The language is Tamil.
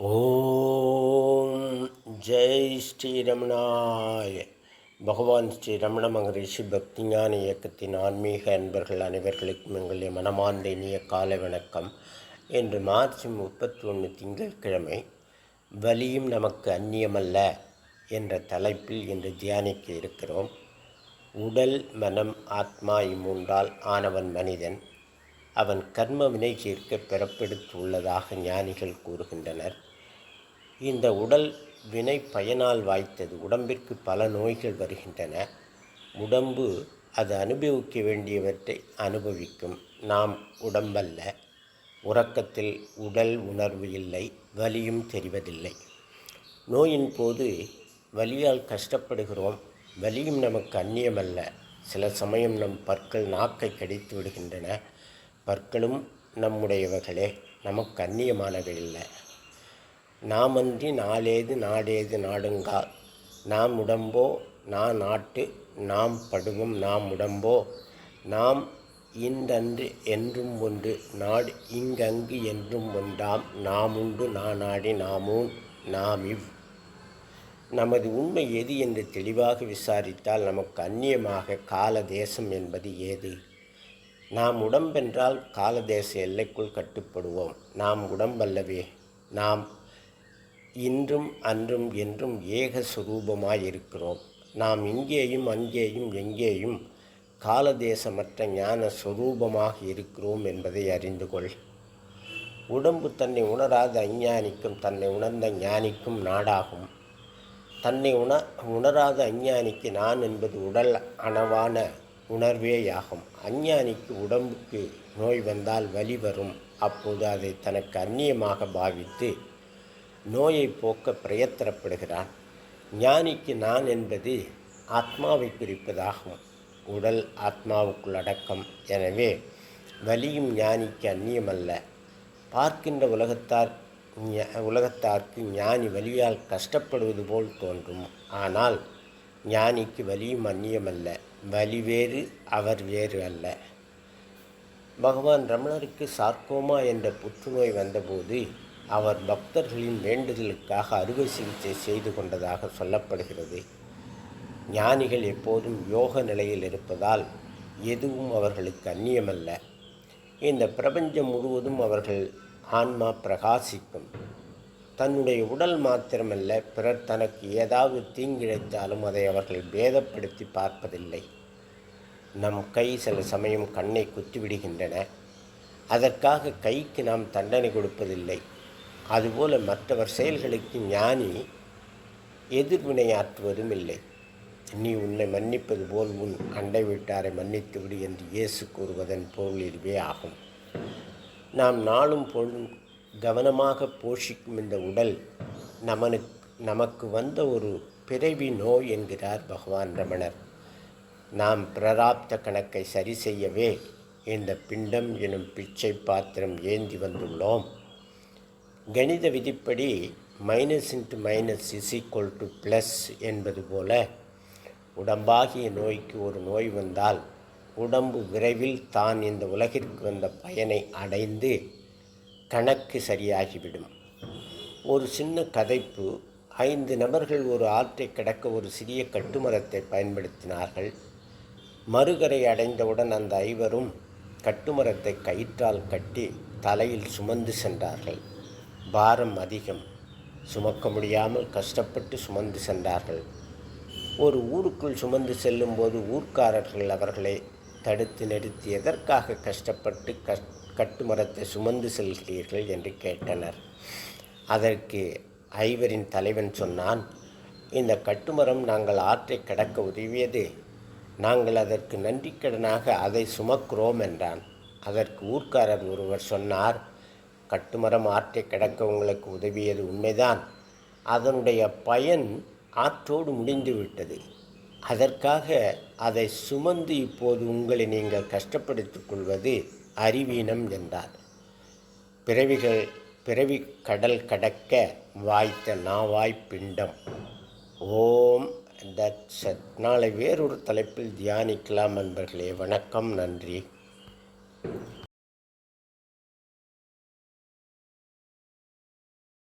ஓம் ஜெய் ஸ்ரீரமணாய. பகவான் ஸ்ரீ ரமண மகரிஷி பக்திஞான இயக்கத்தின் ஆன்மீக அன்பர்கள் அனைவர்களுக்கும் எங்களுடைய மனமார்ந்த இனிய கால வணக்கம். இன்று மார்ச் முப்பத்தி ஒன்று திங்கட்கிழமை வலியும் நமக்கு அந்நியமல்ல என்ற தலைப்பில் இன்று தியானிக்க இருக்கிறோம். உடல் மனம் ஆத்மா இம்மூன்றால் ஆனவன் மனிதன். அவன் கர்ம வினை பிறப்பெடுத்து பிறப்பெடுத்துள்ளதாக ஞானிகள் கூறுகின்றனர். இந்த உடல் வினை பயனால் வாய்த்தது. உடம்பிற்கு பல நோய்கள் வருகின்றன. உடம்பு அது அனுபவிக்க வேண்டியவற்றை அனுபவிக்கும். நாம் உடம்பல்ல. உறக்கத்தில் உடல் உணர்வு இல்லை. வலியும் தெரிவதில்லை. நோயின் போது வலியால் கஷ்டப்படுகிறோம். வலியும் நமக்கு அந்நியமல்ல. சில சமயம் நம் பற்கள் நாக்கை கடித்து விடுகின்றன. பற்களும் நம்முடையவர்களே நமக்கு அந்நியமானவை இல்லை. நாமன்றி நாளேது நாடேது நாடுங்கா. நாம் உடம்போ நான் நாட்டு நாம் படுவோம் நாம் உடம்போ. நாம் இன்றன்று என்றும் ஒன்று நாடு இங்கங்கு என்றும் ஒன்றாம் நாம் உண்டு நானாடி நாமூன் நாம் இவ். நமது உண்மை எது என்று தெளிவாக விசாரித்தால் நமக்கு அந்நியமாக கால தேசம் என்பது ஏது? நாம் உடம்பென்றால் காலதேச எல்லைக்குள் கட்டுப்படுவோம். நாம் உடம்பல்லவே நாம் இன்றும் அன்றும் என்றும் ஏக சுரூபமாயிருக்கிறோம். நாம் இங்கேயும் அங்கேயும் எங்கேயும் காலதேசமற்ற ஞான சுரூபமாக இருக்கிறோம் என்பதை அறிந்து கொள். உடம்பு தன்னை உணராத அஞ்ஞானிக்கும் தன்னை உணர்ந்த ஞானிக்கும் நாடாகும். தன்னை உண உணராத அஞ்ஞானிக்கு நான் என்பது உடல் அணவான உணர்வேயாகும். அஞ்ஞானிக்கு உடம்புக்கு நோய் வந்தால் வலி வரும். அப்போது அதை தனக்கு அந்நியமாக பாவித்து நோயை போக்க பிரயத்தனப்படுகிறான். ஞானிக்கு நான் என்பது ஆத்மாவை குறிப்பதாகும் உடல் ஆத்மாவுக்குள் அடக்கம். எனவே வலியும் ஞானிக்கு அந்நியமல்ல. பார்க்கின்ற உலகத்தார் உலகத்தார்க்கு ஞானி வலியால் கஷ்டப்படுவது போல் தோன்றும். ஆனால் ஞானிக்கு வலியும் அந்நியமல்ல. வலி வேறு அவர் வேறு அல்ல. பகவான் ரமணருக்கு சார்க்கோமா என்ற புற்றுநோய் வந்தபோது அவர் பக்தர்களின் வேண்டுதலுக்காக அறுவை சிகிச்சை செய்து கொண்டதாக சொல்லப்படுகிறது. ஞானிகள் எப்போதும் யோக நிலையில் இருப்பதால் எதுவும் அவர்களுக்கு அந்நியமல்ல. இந்த பிரபஞ்சம் முழுவதும் அவர்கள் ஆன்மா பிரகாசிக்கும். தன்னுடைய உடல் மாத்திரமல்ல பிறர் தனக்கு ஏதாவது தீங்கிழைத்தாலும் அதை அவர்கள் பேதப்படுத்தி பார்ப்பதில்லை. நம் கை சில சமயம் கண்ணை குத்திவிடுகின்றன. அதற்காக கைக்கு நாம் தண்டனை கொடுப்பதில்லை. அதுபோல மற்றவர் செயல்களுக்கு ஞானி எதிர்வினையாற்றுவதும் இல்லை. நீ உன்னை மன்னிப்பது போல் உன் அண்டை வீட்டாரை மன்னித்துவிடு என்று இயேசு கூறுவதன் பொருள் இதுவே ஆகும். நாம் நாளும் பொழுதும் கவனமாக போஷிக்கும் இந்த உடல் நமனுக்கு நமக்கு வந்த ஒரு பிறவி நோய் என்கிறார் பகவான் ரமணர். நாம் பிரராப்த கணக்கை சரி செய்யவே இந்த பிண்டம் எனும் பிச்சை பாத்திரம் ஏந்தி வந்துள்ளோம். கணித விதிப்படி minus into minus is equal to plus என்பது போல உடம்பாகிய நோய்க்கு ஒரு நோய் வந்தால் உடம்பு விரைவில் தான் இந்த உலகிற்கு வந்த பயனை அடைந்து கணக்கு சரியாகிவிடும். ஒரு சின்ன கதைப்பு. ஐந்து நபர்கள் ஒரு ஆற்றை கடக்க ஒரு சிறிய கட்டுமரத்தை பயன்படுத்தினார்கள். மறுகரை அடைந்தவுடன் அந்த ஐவரும் கட்டுமரத்தை கயிற்றால் கட்டி தலையில் சுமந்து சென்றார்கள். பாரம் அதிகம். சுமக்க முடியாமல் கஷ்டப்பட்டு சுமந்து சென்றார்கள். ஒரு ஊருக்குள் சுமந்து செல்லும்போது ஊர்க்காரர்கள் அவர்களை தடுத்து நிறுத்தி எதற்காக கஷ்டப்பட்டு கஷ் கட்டுமரத்தை சுமந்து செல்கிறீர்கள் என்று கேட்டனர். அதற்கு ஐவரின் தலைவன் சொன்னான் இந்த கட்டுமரம் நாங்கள் ஆற்றை கடக்க உதவியது. நாங்கள் அதற்கு நன்றிக்கடனாக அதை சுமக்கிறோம் என்றான். அதற்கு ஊர்க்காரர் ஒருவர் சொன்னார் கட்டுமரம் ஆற்றை கிடக்கவங்களுக்கு உதவியது உண்மைதான். அதனுடைய பயன் ஆற்றோடு முடிந்து விட்டது. அதற்காக அதை சுமந்து இப்போது உங்களை நீங்கள் கஷ்டப்படுத்திக் கொள்வது அறிவீனம் என்றார். பிறவிகள் பிறவி கடல் கடக்க வாய்த்த நாவாய் பிண்டம். ஓம் தட் சத். நாளை வேறொரு தலைப்பில் தியானிக்கலாம் நண்பர்களே வணக்கம் நன்றி.